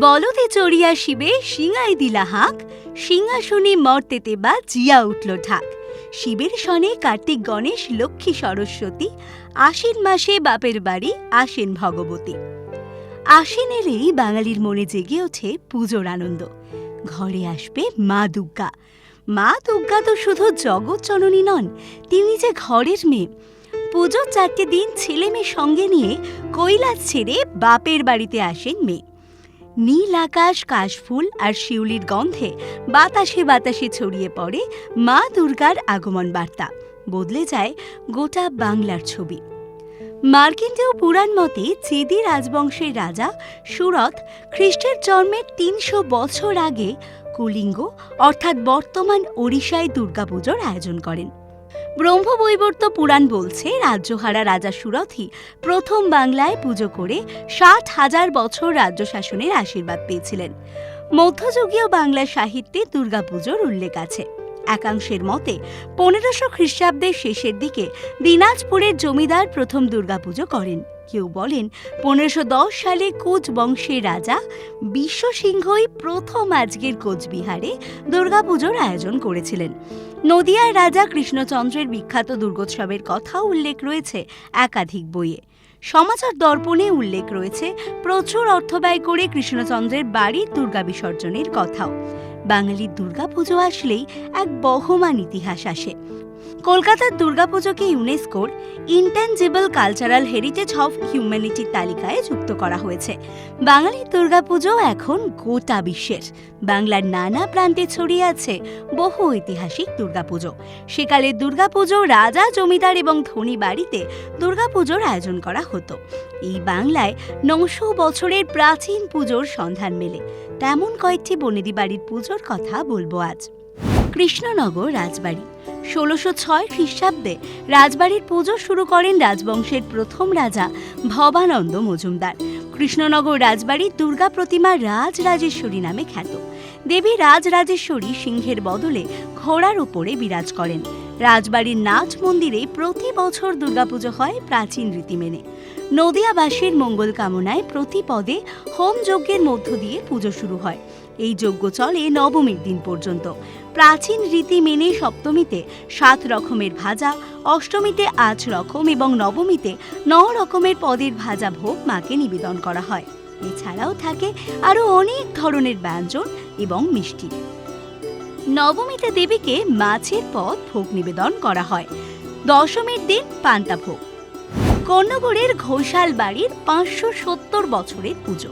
বলদে চড়িয়া শিবে সিঙাই দিলা হাঁক, সিংহাসনে মর্তেতে বা জিয়া উঠল ঢাক। শিবের সনে কার্তিক গণেশ, লক্ষ্মী সরস্বতী, আশ্বিন মাসে বাপের বাড়ি আসেন ভগবতী। আশ্বিন এলেই বাঙালির মনে জেগে ওঠে পুজোর আনন্দ। ঘরে আসবে মা দুর্গা। মা দুর্গা তো শুধু জগৎ জননী নন, তিনি যে ঘরের মেয়ে। পুজোর চারটে দিন ছেলে মেয়ে সঙ্গে নিয়ে কৈলাস ছেড়ে বাপের বাড়িতে আসেন মেয়ে। নীল আকাশ, কাশফুল আর শিউলির গন্ধে বাতাসে বাতাসে ছড়িয়ে পড়ে মা দুর্গার আগমন বার্তা। বদলে যায় গোটা বাংলার ছবি। মার্কিন্দেয় পুরাণ মতে চেদি রাজবংশের রাজা সুরত খ্রিস্টের জন্মের তিনশো বছর আগে কলিঙ্গ অর্থাৎ বর্তমান ওড়িশায় দুর্গাপুজোর আয়োজন করেন। ব্রহ্মবৈবর্ত পুরাণ বলছে, রাজ্যহারা রাজা সুরথি প্রথম বাংলায় পুজো করে ষাট হাজার বছর রাজ্য শাসনের আশীর্বাদ পেয়েছিলেন। মধ্যযুগীয় বাংলা সাহিত্যে দুর্গাপুজোর উল্লেখ আছে। একাংশের মতে, পনেরোশো খ্রিস্টাব্দের শেষের দিকে দিনাজপুরের জমিদার প্রথম দুর্গাপুজো করেন। কেউ বলেন, পনেরোশো দশ সালে কোচ বংশের রাজা বিশ্বসিংহই প্রথম আজকের কোচবিহারে দুর্গাপুজোর আয়োজন করেছিলেন। নদিয়ার রাজা কৃষ্ণচন্দ্রের বিখ্যাত দুর্গোৎসবের কথাও উল্লেখ রয়েছে একাধিক বইয়ে। সমাচার দর্পণে উল্লেখ রয়েছে, প্রচুর অর্থ ব্যয় করে কৃষ্ণচন্দ্রের বাড়ির দুর্গা বিসর্জনের কথাও। বাঙালির দুর্গা পুজো আসলেই এক বহমান ইতিহাস আসে। কলকাতার দুর্গাপুজোকে ইউনেস্কোর ইনটেনজিবল কালচারাল হেরিটেজ অফ হিউম্যানিটির তালিকায় যুক্ত করা হয়েছে। বাঙালির দুর্গাপুজো এখন গোটা বিশ্বের, বাংলার নানা প্রান্তে ছড়িয়ে আছে বহু ঐতিহাসিক দুর্গাপুজো। সেকালে দুর্গাপুজো রাজা, জমিদার এবং ধনী বাড়িতে দুর্গাপুজোর আয়োজন করা হতো। এই বাংলায় নশো বছরের প্রাচীন পুজোর সন্ধান মেলে। তেমন কয়েকটি বনেদি বাড়ির পুজোর কথা বলব আজ। কৃষ্ণনগর, রাজবাড়ি। ষোলোশো ছয় খ্রিস্টাব্দে রাজবাড়ির পুজো শুরু করেন রাজবংশের প্রথম রাজা ভবানন্দ মজুমদার। কৃষ্ণনগর রাজবাড়ির দুর্গা প্রতিমা রাজরাজেশ্বরী নামে খ্যাত। দেবী রাজরাজেশ্বরী সিংহের বদলে ঘোড়ার উপরে বিরাজ করেন। রাজবাড়ির নাচ মন্দিরে প্রতি বছর দুর্গাপুজো হয় প্রাচীন রীতি মেনে নদিয়াবাসীর মঙ্গল কামনায় প্রতি পদে হোম যজ্ঞের মধ্য দিয়ে পুজো শুরু হয়। এই যজ্ঞ চলে নবমীর দিন পর্যন্ত। প্রাচীন রীতি মেনে সপ্তমীতে সাত রকমের ভাজা, অষ্টমীতে আট রকম এবং নবমীতে ন রকমের পদের ভাজা ভোগ মাকে নিবেদন করা হয়। এছাড়াও থাকে আরও অনেক ধরনের ব্যঞ্জন এবং মিষ্টি। নবমীতে দেবীকে মাছের পদ ভোগ নিবেদন করা হয়। দশমীর দিন পান্তা ভোগ। কন্যগড়ের ঘোষাল বাড়ির পাঁচশো সত্তর বছরের পুজো।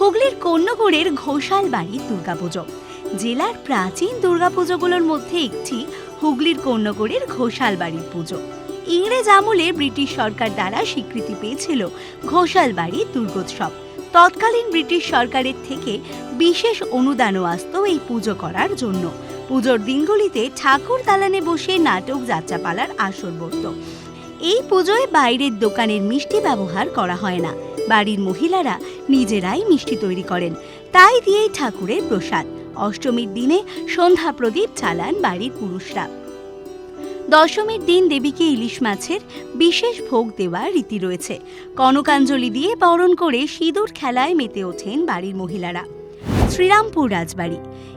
হুগলির কন্যগড়ের ঘোষাল বাড়ির দুর্গাপুজো। জেলার প্রাচীন দুর্গাপুজোগুলোর মধ্যে একটি হুগলির কন্যগড়ের ঘোষাল বাড়ির পুজো। ইংরেজ আমলে ব্রিটিশ সরকার দ্বারা স্বীকৃতি পেয়েছিল ঘোষাল বাড়ির দুর্গোৎসব। তৎকালীন ব্রিটিশ সরকারের থেকে বিশেষ অনুদানও আসত এই পুজো করার জন্য। পুজোর দিনগুলিতে ঠাকুর দালানে বসে নাটক যাত্রাপালার আসর বসত। এই পুজোয় বাইরের দোকানের মিষ্টি ব্যবহার করা হয় না। বাড়ির মহিলারা নিজেরাই মিষ্টি তৈরি করেন। তাই দিয়েই ঠাকুরের প্রসাদ। অষ্টমীর দিনে সন্ধ্যা প্রদীপ চালান বাড়ির পুরুষরা। দশমীর দিন দেবীকে ইলিশ মাছের বিশেষ ভোগ দেওয়ার রীতি রয়েছে। কনকাঞ্জলি দিয়ে বরণ করে সিঁদুর খেলায় মেতে ওঠেন বাড়ির মহিলারা। শ্রীরামপুর রাজবাড়ি।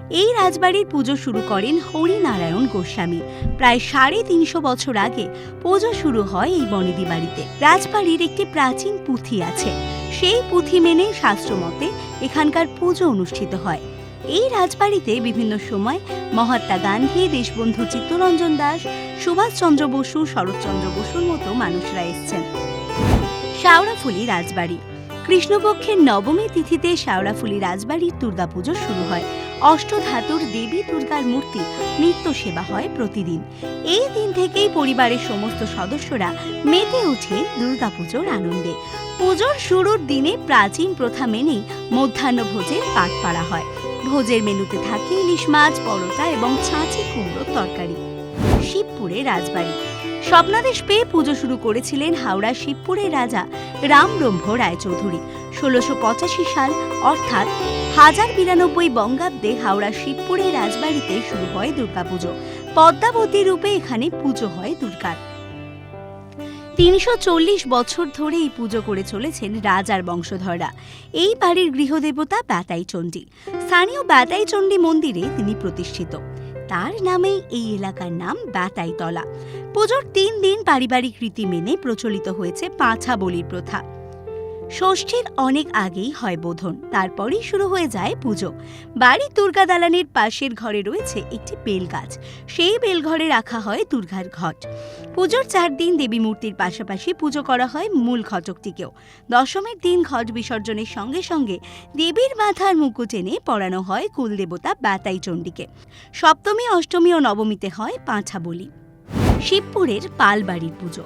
এই রাজবাড়ির পুজো শুরু করেন হরিনারায়ণ গোস্বামী। প্রায় সাড়ে তিনশো বছর আগে পুজো শুরু হয় এই বনেদি বাড়িতে। রাজবাড়ির একটি প্রাচীন পুঁথি আছে। সেই পুঁথি মেনে শাস্ত্রমতে এখানকার পুজো অনুষ্ঠিত হয়। এই রাজবাড়িতে বিভিন্ন সময় মহাত্মা গান্ধী, দেশবন্ধু চিত্তরঞ্জন দাস সুভাষচন্দ্র বসু শরৎচন্দ্র বসুর মতো মানুষরা এসছেন। শাওড়াফুলি রাজবাড়ি। কৃষ্ণপক্ষের নবমী তিথিতে শাওড়াফুলি রাজবাড়ির দুর্গাপুজো শুরু হয়। অষ্টধাতুর দেবী দুর্গার মূর্তি নিত্য সেবা হয় প্রতিদিন। এই দিন থেকেই পরিবারের সমস্ত সদস্যরা মেতে ওঠেন দুর্গাপুজোর আনন্দে। পুজোর শুরুর দিনে প্রাচীন প্রথা মেনেই মধ্যাহ্ন ভোজের পাঠ পাড়া হয়। ভোজের মেনুতে থাকে ইলিশ মাছ, পরোটা এবং ছাঁচি কুমড়োর তরকারি। শিবপুরে রাজবাড়ি। স্বপ্নাদেশ পেয়ে পুজো শুরু করেছিলেন হাওড়া শিবপুরের রাজা রামব্রহ্ম রায়চৌধুরী। ষোলোশো পঁচাশি সাল, অর্থাৎ হাজার বিরানব্বই বঙ্গাব্দে হাওড়া শিবপুরের রাজবাড়িতে শুরু হয় দুর্গাপুজো। পদ্মাবতী রূপে এখানে পুজো হয় দুর্গার। তিনশো চল্লিশ বছর ধরে এই পুজো করে চলেছেন রাজার বংশধররা। এই বাড়ির গৃহদেবতা ব্যাতাই চণ্ডী স্থানীয় ব্যাতাই চণ্ডী মন্দিরে তিনি প্রতিষ্ঠিত। তার নামেই এই এলাকার নাম ব্যাতাইতলা পুজোর তিন দিন পারিবারিক রীতি মেনে প্রচলিত হয়েছে পাঁছা বলির প্রথা। ষষ্ঠীর অনেক আগেই হয় বোধন, তারপরেই শুরু হয়ে যায় পুজো। বাড়ির দুর্গা দালানের পাশের ঘরে রয়েছে একটি বেল গাছ সেই বেলঘরে রাখা হয় দুর্গার ঘট। পুজোর চার দিন দেবী মূর্তির পাশাপাশি পুজো করা হয় মূল ঘটকটিকেও। দশমীর দিন ঘট বিসর্জনের সঙ্গে সঙ্গে দেবীর মাথার মুকুট এনে পড়ানো হয় কুলদেবতা বাতাই চণ্ডীকে। সপ্তমী, অষ্টমী ও নবমীতে হয় পাঁঠা বলি শিবপুরের পালবাড়ির পুজো।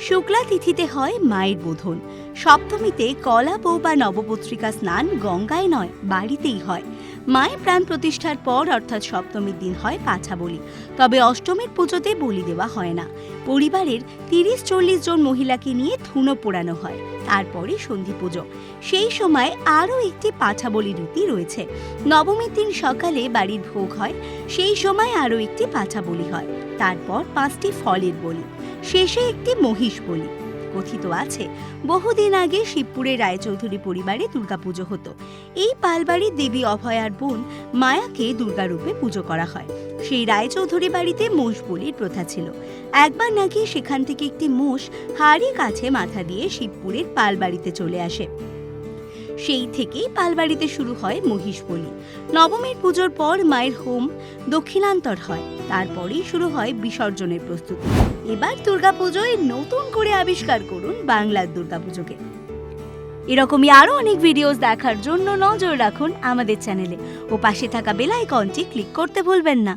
শুক্লা তিথিতে হয় মায়ের বোধন। সপ্তমীতে কলা বউ বা নবপত্রিকা স্নান গঙ্গায় নয়, বাড়িতেই হয়। মায়ের প্রাণ প্রতিষ্ঠার পর অর্থাৎ সপ্তমীর দিন হয় পাছা বলি তবে অষ্টমীর পুজোতে বলি দেওয়া হয় না। পরিবারের তিরিশ চল্লিশ জন মহিলাকে নিয়ে ধুনো পোড়ানো হয়। তারপরে সন্ধি পুজো। সেই সময় আরও একটি পাছা বলি রীতি রয়েছে। নবমীর দিন সকালে বাড়ির ভোগ হয়, সেই সময় আরও একটি পাছা বলি হয়। তারপর পাঁচটি ফলের বলি। শেষে একটি মহিষ বলি। কথিত আছে, বহুদিন আগে শিবপুরের রায়চৌধুরী পরিবারে দুর্গাপুজো হতো। এই পালবাড়ির দেবী অভয়ার বোন মায়াকে দুর্গারূপে পুজো করা হয়। সেই রায়চৌধুরী বাড়িতে মোষ বলির প্রথা ছিল। একবার নাকি সেখান থেকে একটি মোষ হাড়ি কাছে মাথা দিয়ে শিবপুরের পালবাড়িতে চলে আসে। সেই থেকেই পালবাড়িতে শুরু হয় মহিষ বলি। নবমীর পুজোর পর মায়ের হোম দক্ষিণান্তর হয়। তারপরেই শুরু হয় বিসর্জনের প্রস্তুতি। এবার দুর্গাপুজোয় নতুন করে আবিষ্কার করুন বাংলার দুর্গাপুজোকে। এরকমই আরও অনেক ভিডিওস দেখার জন্য নজর রাখুন আমাদের চ্যানেলে ও পাশে থাকা বেল আইকনটি ক্লিক করতে ভুলবেন না।